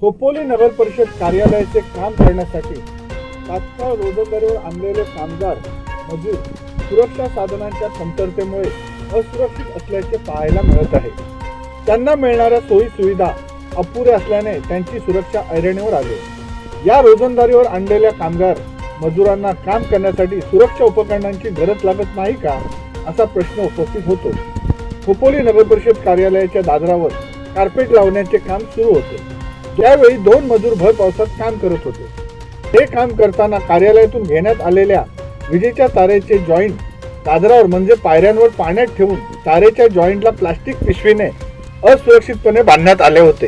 खोपोली नगर परिषद कार्यालयाचे काम करण्यासाठी तात्काळ रोजंदारीवर आणलेले कामगार मजूर सुरक्षा साधनांच्या कमतरतेमुळे असुरक्षित असल्याचे पाहायला मिळत आहे. त्यांना मिळणाऱ्या सोयी सुविधा अपुऱ्या असल्याने त्यांची सुरक्षा ऐरणीवर आली. या रोजंदारीवर आणलेल्या कामगार मजुरांना काम करण्यासाठी सुरक्षा उपकरणांची गरज लागत नाही का असा प्रश्न उपस्थित होतो. खोपोली नगर परिषद कार्यालयाच्या दादरावर कार्पेट लावण्याचे काम सुरू होते. त्यावेळी दोन मजूर भर पावसात काम करत होते हे काम करताना कार्यालयातून घेण्यात आलेल्या विजेच्या तारेचे जॉईंट दादरावर म्हणजे पायऱ्यांवर पाण्यात ठेवून तारेच्या जॉईंटला प्लास्टिक पिशवीने असुरक्षितपणे बांधण्यात आले होते.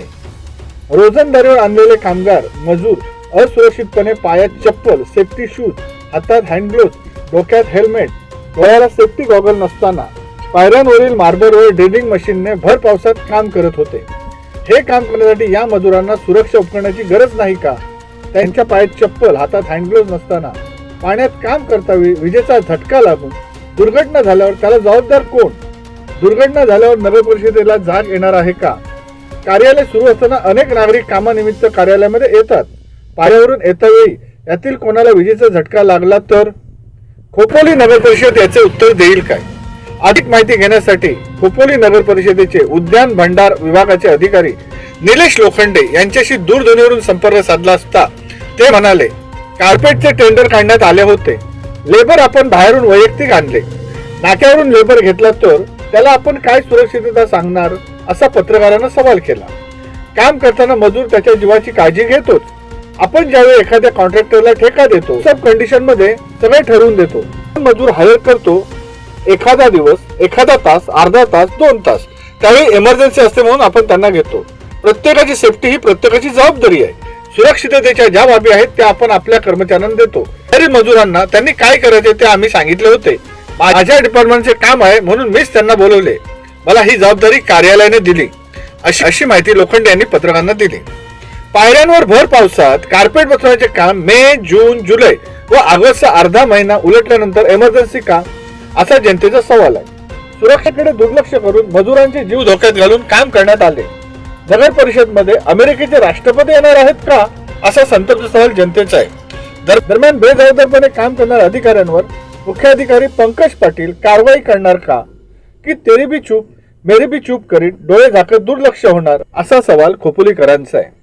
रोजंदारीवर आणलेले कामगार मजूर असुरक्षितपणे पायात चप्पल सेफ्टी शूज हातात हँड ग्लोव्ह डोक्यात हेल्मेट डोळ्याला सेफ्टी गॉगल नसताना पायऱ्यांवरील मार्बलवर ड्रिलिंग मशीनने भर पावसात काम करत होते. हे काम करण्यासाठी या मजुरांना सुरक्षा उपकरणाची गरज नाही का? त्यांच्या पायात चप्पल हातात हँडग्लोव्ह नसताना. पाण्यात काम करतावेळी विजेचा झटका लागून. दुर्घटना झाल्यावर त्याला जबाबदार कोण? दुर्घटना झाल्यावर नगर परिषदेला जाग येणार आहे का? कार्यालय सुरू असताना अनेक नागरिक कामानिमित्त कार्यालयामध्ये येतात. पायावरून येता वेळी यातील कोणाला विजेचा झटका लागला तर? खोपोली नगर परिषद याचे उत्तर देईल काय? अधिक माहिती घेण्यासाठी खोपोली नगर परिषदेचे उद्यान भंडार विभागाचे अधिकारी निलेश लोखंडे यांच्याशी दूरध्वनीवरून संपर्क साधला असता ते म्हणाले कार्पेटचे टेंडर काढण्यात आले होते. लेबर आपण बाहेरून वैयक्तिक आणले. नाक्यावरून लेबर घेतला तर त्याला आपण काय सुरक्षितता सांगणार? असा पत्रकारांना सवाल केला. काम करताना मजूर त्याच्या जीवाची काळजी घेतोच. आपण ज्यावेळी एखाद्या कॉन्ट्रॅक्टरला ठेका देतो सब कंडिशनमध्ये सगळे ठरवून देतो. मजूर हायर करतो एखादा दिवस एखादा तास अर्धा तास दोन तास त्यावेळी इमर्जन्सी असते म्हणून आपण त्यांना घेतो. प्रत्येकाची सेफ्टी ही प्रत्येकाची जबाबदारी आहे. सुरक्षिततेच्या ज्या बाबी आहेत त्या आपण आपल्या कर्मचाऱ्यांना देतो. तरी मजुरांना त्यांनी काय करायचे ते आम्ही सांगितले होते. माझ्या डिपार्टमेंटचे काम आहे म्हणून मीच त्यांना बोलवले. मला ही जबाबदारी कार्यालयाने दिली. अशी अशी माहिती लोखंडे यांनी पत्रकारांना दिली. पायऱ्यांवर भर पावसात कार्पेट बसवण्याचे काम मे जून जुलै व ऑगस्टचा अर्धा महिना उलटल्यानंतर इमर्जन्सी काम असा जनतेचा सवाल आहे. सुरक्षेकडे दुर्लक्ष करून मजुरांचे जीव धोक्यात घालून काम करण्यात आले. नगर परिषदमध्ये अमेरिकेचे राष्ट्रपती येणार आहेत का असा संतप्त सवाल जनतेचा आहे. दर- दरम्यान बेजबाबदारपणे काम करणाऱ्या अधिकाऱ्यांवर मुख्याधिकारी पंकज पाटील कारवाई करणार का की तेरी बी चूप मेरी बी चूप करीत डोळे झाकत दुर्लक्ष होणार असा सवाल खोपोलीकरांचा आहे.